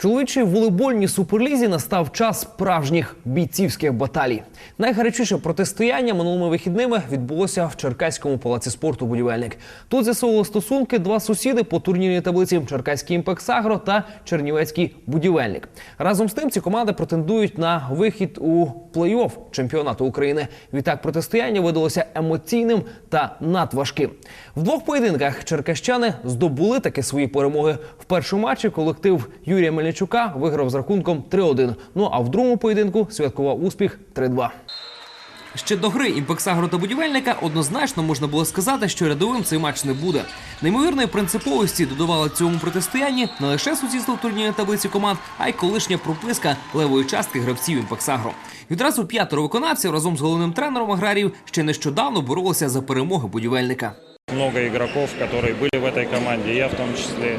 Чоловічій волейбольній суперлізі настав час справжніх бійцівських баталій. Найгарячіше протистояння минулими вихідними відбулося в Черкаському палаці спорту Будівельник. Тут з'ясовували стосунки два сусіди по турнірній таблиці Черкаський імпексагро та Чернівецький будівельник. Разом з тим ці команди претендують на вихід у плей-офф чемпіонату України. Відтак протистояння видалося емоційним та надважким. В двох поєдинках черкащани здобули таки свої перемоги. В першому матчі колектив Юрія Мельничука виграв з рахунком 3-1. Ну а в другому поєдинку святкував успіх 3-2. Ще до гри імпексагро та будівельника однозначно можна було сказати, що рядовим цей матч не буде. Неймовірної принциповості додавала цьому протистоянні не лише сусідство в турнірній таблиці команд, а й колишня прописка левої частки гравців імпексагро. Відразу п'ятеро виконавців разом з головним тренером аграріїв ще нещодавно боролися за перемоги будівельника. Много игроков, которые были в этой команде, я в том числе.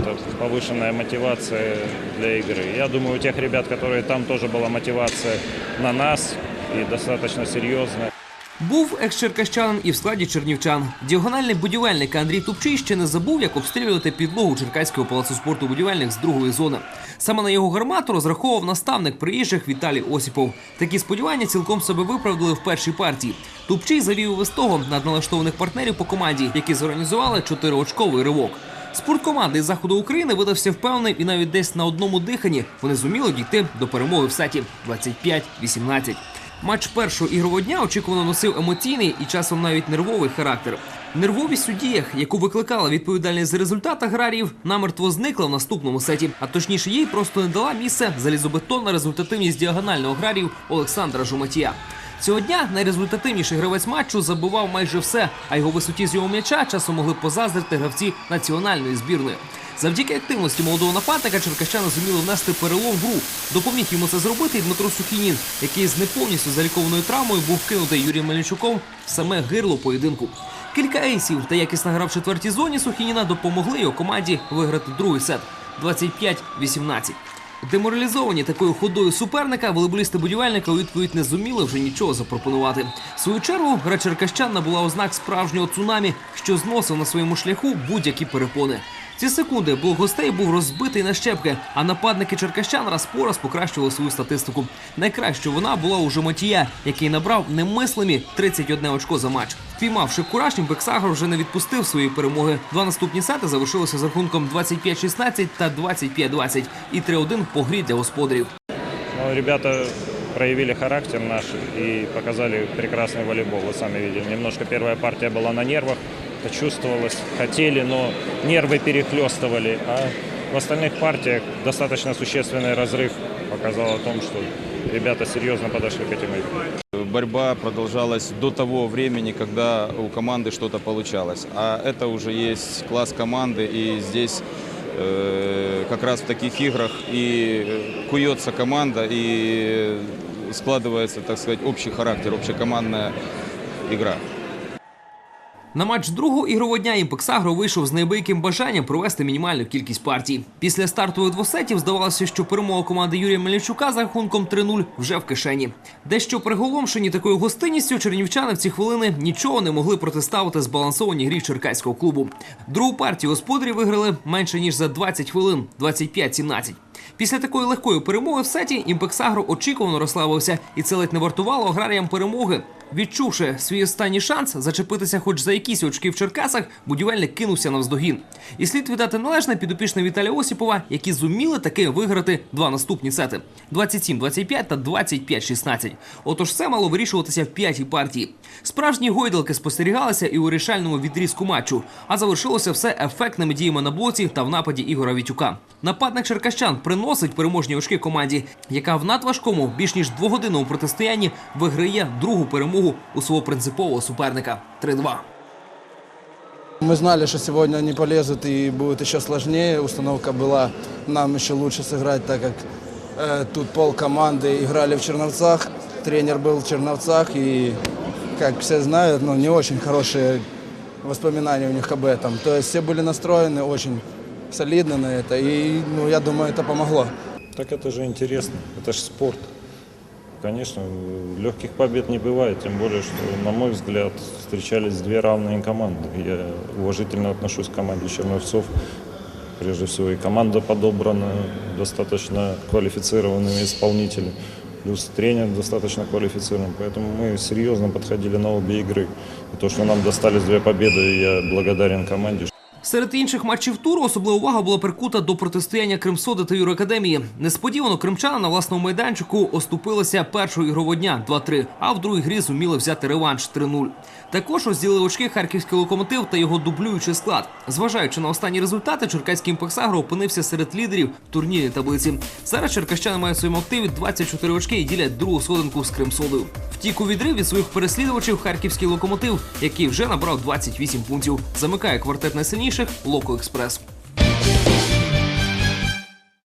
Это повышенная мотивация для игры. Я думаю, у тех ребят, которые там тоже была мотивация на нас и достаточно серьезная. Був екс-черкащанин і в складі чернівчан. Діагональний будівельник Андрій Тупчий ще не забув, як обстрілювати підлогу Черкаського палацу спорту будівельник з другої зони. Саме на його гармату розраховував наставник приїжджих Віталій Осіпов. Такі сподівання цілком себе виправдали в першій партії. Тупчий завів із того над налаштованих партнерів по команді, які зорганізували чотириочковий ривок. Спорт команди із заходу України видався впевнений і навіть десь на одному диханні вони зуміли дійти до перемоги в сеті 25-18. Матч першого ігрового дня очікувано носив емоційний і часом навіть нервовий характер. Нервовість у діях, яку викликала відповідальність за результат аграріїв, намертво зникла в наступному сеті. А точніше, їй просто не дала місце залізобетонна результативність діагонального аграріїв Олександра Жуматія. Цього дня найрезультативніший гравець матчу забивав майже все, а його висоті з його м'яча часом могли позаздрити гравці національної збірної. Завдяки активності молодого нападника черкащани зуміли внести перелом в гру. Допоміг йому це зробити і Дмитро Сухінін, який з не повністю залікованою травмою був кинутий Юрієм Мельничуком в саме гирло поєдинку. Кілька ейсів та якісно гра в четвертій зоні Сухініна допомогли його команді виграти другий сет 25-18. Деморалізовані такою ходою суперника, волейболісти будівельника у відповідь не зуміли вже нічого запропонувати. В свою чергу гра черкащан набула ознак справжнього цунамі, що зносив на своєму шляху будь-які перепони. Ці секунди блок гостей був розбитий на щепки, а нападники черкащан раз по раз покращували свою статистику. Найкращою вона була у Жомотія, який набрав немислимі 31 очко за матч. Впіймавши кураж, Імпексагро вже не відпустив свої перемоги. Два наступні сети завершилися з рахунком 25-16 та 25-20 і 3-1 по грі для господарів. Но ребята проявили характер наш и показали прекрасный волейбол, вы сами видели. Немножко первая партия была на нервах, почувствовалось, хотели, но нервы перехлестывали. А в остальных партиях достаточно существенный разрыв показал о том, что ребята серьезно подошли к этим играм. борьба продолжалась до того времени, когда у команды что-то получалось. А это уже есть класс команды, и здесь э, как раз в таких играх и э, куется команда, и складывается, так сказать, общий характер, общекомандная игра. На матч другого ігрового дня Імпексагро вийшов з неабияким бажанням провести мінімальну кількість партій. Після стартових двох сетів здавалося, що перемога команди Юрія Мельничука за рахунком 3-0 вже в кишені. Дещо приголомшені такою гостинністю чернівчани в ці хвилини нічого не могли протиставити збалансованій грі черкаського клубу. Другу партію господарі виграли менше ніж за 20 хвилин 25-17. Після такої легкої перемоги в сеті Імпексагро очікувано розслабився, і це ледь не вартувало аграріям перемоги. Відчувши свій останній шанс зачепитися хоч за якісь очки в Черкасах, будівельник кинувся навздогін. І слід віддати належне підопічне Віталія Осіпова, які зуміли таки виграти два наступні сети: 27-25 та 25-16. Отож, все мало вирішуватися в п'ятій партії. Справжні гойдалки спостерігалися і у рішальному відрізку матчу, а завершилося все ефектними діями на блоці та в нападі Ігора Вітюка. Нападник черкащан приносить переможні очки команді, яка в надважкому більш ніж двогодинному протистоянні виграє другу перемогу у свого принципового суперника 3-2. Мы знали, что сегодня они полезут и будет еще сложнее. Установка была нам еще лучше сыграть, так как э, тут пол команды играли в Черновцах. Тренер был в Черновцах и, как все знают, ну, не очень хорошие воспоминания у них об этом. То есть все были настроены очень солидно на это и, ну, я думаю, это помогло. Так это же интересно, это же спорт. Конечно, легких побед не бывает, тем более, что, на мой взгляд, встречались две равные команды. Я уважительно отношусь к команде Черновцов. прежде всего и команда подобрана, достаточно квалифицированными исполнителями, плюс тренер достаточно квалифицирован. Поэтому мы серьезно подходили на обе игры. И то, что нам достались две победы, я благодарен команде. Серед інших матчів туру особлива увага була прикута до протистояння Кримсоди та Юракадемії. Несподівано кримчани на власному майданчику оступилися першого ігрового дня 2-3, а в другій грі зуміли взяти реванш 3-0. Також розділили очки харківський локомотив та його дублюючий склад. Зважаючи на останні результати, черкаський імпексагро опинився серед лідерів турнірній таблиці. Зараз черкащани мають в своєму активі 24 очки і ділять другу сходинку з Кримсодою. Втік у відрив від своїх переслідувачів харківський локомотив, який вже набрав 28 пунктів. Замикає квартет найсильніших Локо Експрес.